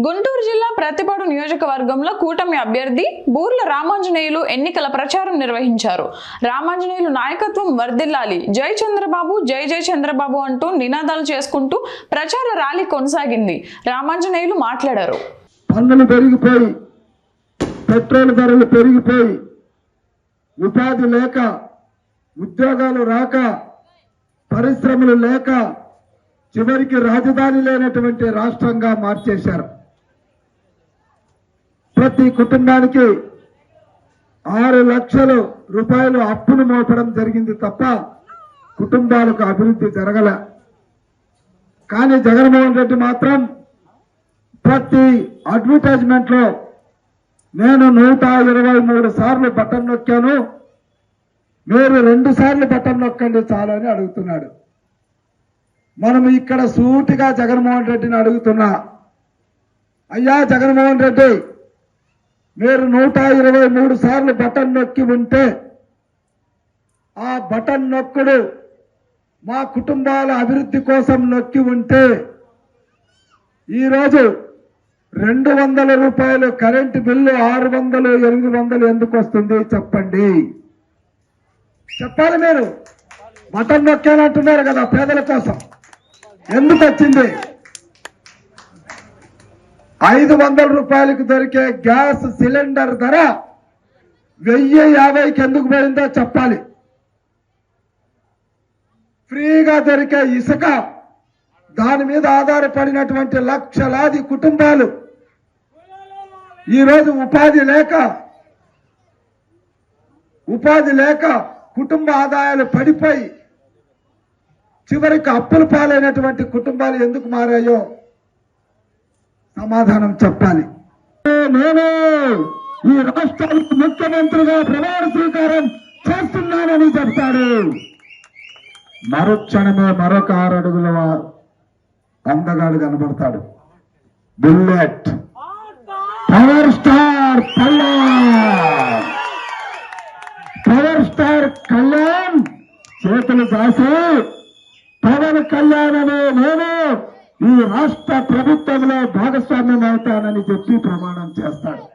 గుంటూరు జిల్లా ప్రతిపాడు నియోజకవర్గంలో కూటమి అభ్యర్థి బూర్ల రామాంజనేయులు ఎన్నికల ప్రచారం నిర్వహించారు. రామాంజనేయులు నాయకత్వం వర్ధిల్లాలి. జై చంద్రబాబు జై జై చంద్రబాబు అంటూ నినాదాలు చేసుకుంటూ ప్రచార ర్యాలీ కొనసాగింది. రామాంజనేయులు మాట్లాడారు. పన్నులు పెరిగిపోయి పెట్రోల్ ధరలు పెరిగిపోయి ఉపాధి లేక ఉద్యోగాలు రాక పరిశ్రమలు లేక చివరికి రాజధాని లేనటువంటి రాష్ట్రంగా మార్చేశారు. ప్రతి కుటుంబానికి ఆరు లక్షలు రూపాయలు అప్పును మోపడం జరిగింది తప్ప కుటుంబాలకు అభివృద్ధి జరగల. కానీ జగన్మోహన్ రెడ్డి మాత్రం ప్రతి అడ్వర్టైజ్మెంట్లో నేను నూట ఇరవై మూడు సార్లు బటన్ నొక్కాను. మీరు రెండు సార్లు బటన్ నొక్కండి చాలు అని అడుగుతున్నాడు. మనం ఇక్కడ సూటిగా జగన్మోహన్ రెడ్డిని అడుగుతున్నా. అయ్యా జగన్మోహన్ రెడ్డి మీరు నూట ఇరవై మూడు సార్లు బటన్ నొక్కి ఉంటే ఆ బటన్ నొక్కుడు మా కుటుంబాల అభివృద్ధి కోసం నొక్కి ఉంటే ఈరోజు రెండు వందల రూపాయలు కరెంటు బిల్లు ఆరు వందలు ఎనిమిది వందలు ఎందుకు వస్తుంది చెప్పండి? చెప్పాలి మీరు. బటన్ నొక్కానంటున్నారు కదా పేదల కోసం. ఎందుకు వచ్చింది? ఐదు వందల రూపాయలకు దొరికే గ్యాస్ సిలిండర్ ధర వెయ్యి యాభైకి ఎందుకు పోయిందో చెప్పాలి. ఫ్రీగా దొరికే ఇసుక దాని మీద ఆధారపడినటువంటి లక్షలాది కుటుంబాలు. ఈరోజు ఉపాధి లేక ఉపాధి లేక కుటుంబ ఆదాయాలు పడిపోయి చివరికి అప్పుల పాలైనటువంటి కుటుంబాలు ఎందుకు మారాయో సమాధానం చెప్పాలి. నేను ఈ రాష్ట్రానికి ముఖ్యమంత్రిగా ప్రమాణ స్వీకారం చేస్తున్నానని చెప్తాడు. మరుక్షణమే మరొక ఆరు అడుగుల వా- అందగాడు కనబడతాడు. Bullet. Power star Kalyan. Power star Kalyan చేతులు దాసి పవన్ కళ్యాణ్ అనే నేను ఈ రాష్ట్ర ప్రభుత్వంలో భాగస్వామ్యం అవుతానని చెప్పి ప్రమాణం చేస్తాడు.